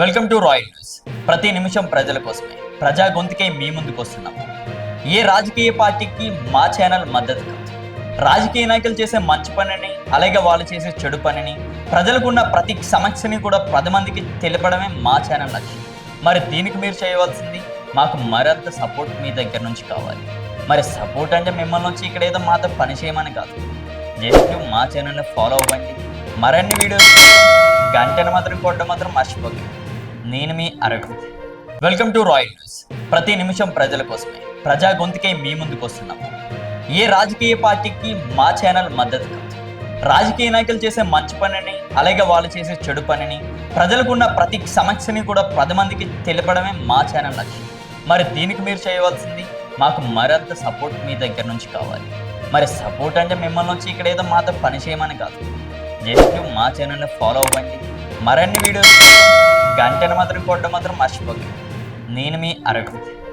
Welcome to royal news ప్రతి నిమిషం ప్రజల కోసమే. ప్రజా గొంతుకే మీ ముందుకు వస్తున్నాం. ఏ రాజకీయ పార్టీకి మా ఛానల్ మద్దతు కాదు. రాజకీయ నాయకులు చేసే మంచి పనిని అలాగే వాళ్ళు చేసే చెడు పనిని ప్రజలకున్న ప్రతి సమస్యని కూడా పది మందికి తెలపడమే మా ఛానల్ లక్ష్యం. మరి దీనికి మీరు చేయవలసింది మాకు మరింత సపోర్ట్ మీ దగ్గర నుంచి కావాలి. మరి సపోర్ట్ అంటే మిమ్మల్ని వచ్చి ఇక్కడ ఏదో మాతో పని చేయమని కాదు. జస్ట్ మా ఛానల్ని ఫాలో అవ్వండి. మరిన్ని వీడియోస్ గంటను మాత్రం కొట్టడం మాత్రం మర్చిపోకండి నేను మీ Aravind welcome to royal news ప్రతి నిమిషం ప్రజల కోసమే. ప్రజా గొంతుకే మీ ముందుకు వస్తున్నాము ఏ రాజకీయ పార్టీకి మా ఛానల్ మద్దతు కాదు. రాజకీయ నాయకులు చేసే మంచి పనిని అలాగే వాళ్ళు చేసే చెడు పనిని ప్రజలకున్న ప్రతి సమస్యని కూడా పది మందికి తెలపడమే మా ఛానల్ లక్ష్యం. మరి దీనికి మీరు చేయవలసింది మాకు మరింత సపోర్ట్ మీ దగ్గర నుంచి కావాలి. మరి సపోర్ట్ అంటే మిమ్మల్ని వచ్చి ఇక్కడ ఏదో మాతో పని చేయమని కాదు. జస్ట్ మా ఛానల్ని ఫాలో అవ్వండి. మరిన్ని వీడియోస్ గంటను మాత్రం కొట్టడం మాత్రం మర్చిపోకండి. నేను మీ అరవింద్.